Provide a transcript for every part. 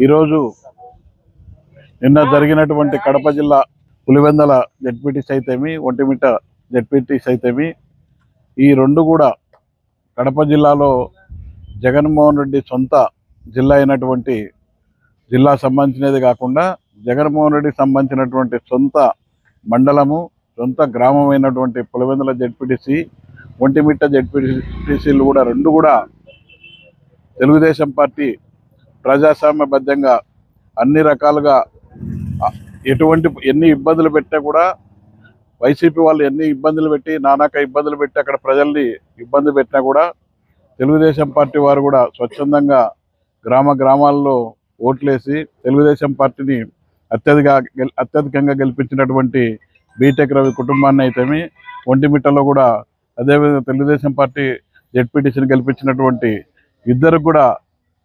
ఈరోజు నిన్న జరిగినటువంటి కడప జిల్లా పులివెందల జడ్పీటీస్ అయితేమి ఒంటిమిట్ట జడ్పీటీస్ అయితేమి ఈ రెండు కూడా కడప జిల్లాలో జగన్మోహన్ రెడ్డి సొంత జిల్లా అయినటువంటి జిల్లా సంబంధించినది కాకుండా జగన్మోహన్ రెడ్డికి సంబంధించినటువంటి సొంత మండలము సొంత గ్రామం అయినటువంటి పులివెందుల జడ్పీటీసీ ఒంటిమిట్ట జడ్పీటీసీలు కూడా రెండు కూడా తెలుగుదేశం పార్టీ ప్రజాస్వామ్యబద్ధంగా అన్ని రకాలుగా ఎటువంటి ఎన్ని ఇబ్బందులు పెట్టినా కూడా వైసీపీ వాళ్ళు ఎన్ని ఇబ్బందులు పెట్టి నానాక ఇబ్బందులు పెట్టి అక్కడ ప్రజల్ని ఇబ్బంది పెట్టినా కూడా తెలుగుదేశం పార్టీ వారు కూడా స్వచ్ఛందంగా గ్రామ గ్రామాల్లో ఓట్లేసి తెలుగుదేశం పార్టీని అత్యధిక అత్యధికంగా గెలిపించినటువంటి బీటెక్ రవి కుటుంబాన్ని అయితేమి ఒంటిమిట్టలో కూడా అదేవిధంగా తెలుగుదేశం పార్టీ జెడ్పీటీసీని గెలిపించినటువంటి ఇద్దరు కూడా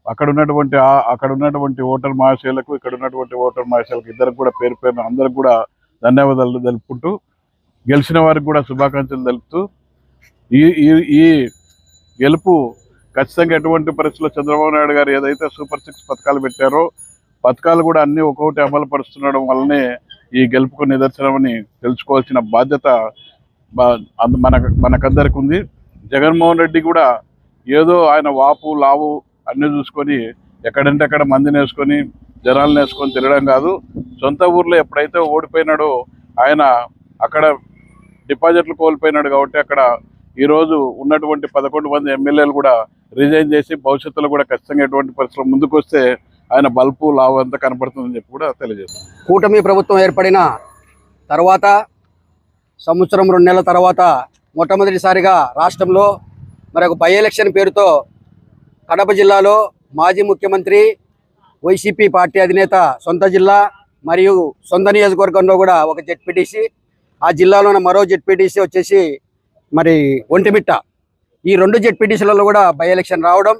అక్కడ ఉన్నటువంటి అక్కడ ఉన్నటువంటి ఓటర్ మహాశయులకు ఇక్కడ ఉన్నటువంటి ఓటర్ మహాశయులకు ఇద్దరికి కూడా పేరు పేరు అందరికి కూడా ధన్యవాదాలు తెలుపుకుంటూ గెలిచిన వారికి కూడా శుభాకాంక్షలు తెలుపుతూ ఈ ఈ ఈ గెలుపు ఖచ్చితంగా ఎటువంటి పరిస్థితుల్లో చంద్రబాబు నాయుడు గారు ఏదైతే సూపర్ సిక్స్ పథకాలు పెట్టారో పథకాలు కూడా అన్నీ ఒక్కొక్కటి అమలు పరుస్తుండడం వల్లనే ఈ గెలుపుకు నిదర్శనమని తెలుసుకోవాల్సిన బాధ్యత మన మనకందరికి ఉంది జగన్మోహన్ రెడ్డి కూడా ఏదో ఆయన వాపు లావు అన్నీ చూసుకొని ఎక్కడంటే అక్కడ మందిని వేసుకొని జనాలను వేసుకొని తిరగడం కాదు. సొంత ఊర్లో ఎప్పుడైతే ఓడిపోయినాడో ఆయన అక్కడ డిపాజిట్లు కోల్పోయినాడు కాబట్టి అక్కడ ఈరోజు ఉన్నటువంటి పదకొండు మంది ఎమ్మెల్యేలు కూడా రిజైన్ చేసి భవిష్యత్తులో కూడా ఖచ్చితంగా ఎటువంటి పరిస్థితులు ముందుకు వస్తే ఆయన బల్పు లావు అంతా కనపడుతుందని చెప్పి కూడా తెలియజేస్తాం కూటమి ప్రభుత్వం ఏర్పడిన తర్వాత సంవత్సరం రెండు నెలల తర్వాత మొట్టమొదటిసారిగా రాష్ట్రంలో మరి ఒక బై ఎలక్షన్ పేరుతో కడప జిల్లాలో మాజీ ముఖ్యమంత్రి వైసీపీ పార్టీ అధినేత సొంత జిల్లా మరియు సొంత నియోజకవర్గంలో కూడా ఒక జెడ్పీటీసీ ఆ జిల్లాలోని మరో జెడ్పీటీసీ వచ్చేసి మరి ఒంటిమిట్ట. ఈ రెండు జెడ్పీటీసీలలో కూడా బై ఎలక్షన్ రావడం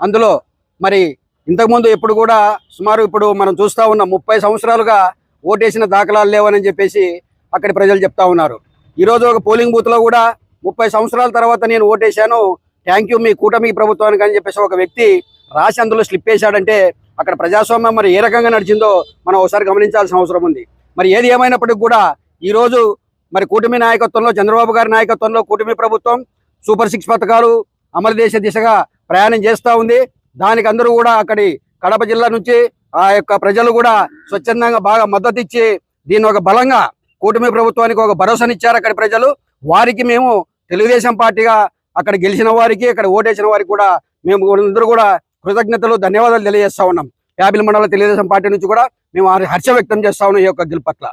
అందులో మరి ఇంతకుముందు ఎప్పుడు కూడా సుమారు ఇప్పుడు మనం చూస్తూ ఉన్న ముప్పై సంవత్సరాలుగా ఓటేసిన దాఖలాలు లేవని చెప్పేసి అక్కడి ప్రజలు చెప్తా ఉన్నారు. ఈరోజు ఒక పోలింగ్ బూత్లో కూడా ముప్పై సంవత్సరాల తర్వాత నేను ఓటేశాను థ్యాంక్ యూ మీ కూటమి ప్రభుత్వానికి అని చెప్పేసి ఒక వ్యక్తి రాసి అందులో స్లిప్ వేశాడంటే అక్కడ ప్రజాస్వామ్యం మరి ఏ రకంగా నడిచిందో మనం ఒకసారి గమనించాల్సిన అవసరం ఉంది. మరి ఏది ఏమైనప్పటికీ కూడా ఈరోజు మరి కూటమి నాయకత్వంలో చంద్రబాబు గారి నాయకత్వంలో కూటమి ప్రభుత్వం సూపర్ సిక్స్ పథకాలు అమలు చేసే దిశగా ప్రయాణం చేస్తూ ఉంది. దానికి అందరూ కూడా అక్కడి కడప జిల్లా నుంచి ఆ యొక్క ప్రజలు కూడా స్వచ్ఛందంగా బాగా మద్దతు ఇచ్చి దీన్ని ఒక బలంగా కూటమి ప్రభుత్వానికి ఒక భరోసానిచ్చారు అక్కడి ప్రజలు. వారికి మేము తెలుగుదేశం పార్టీగా అక్కడ గెలిచిన వారికి అక్కడ ఓటేసిన వారికి కూడా మేము అందరూ కూడా కృతజ్ఞతలు ధన్యవాదాలు తెలియజేస్తా ఉన్నాం. యాభై మండల తెలుగుదేశం పార్టీ నుంచి కూడా మేము హర్ష వ్యక్తం చేస్తా ఉన్నాం ఈ యొక్క గెలుపట్ల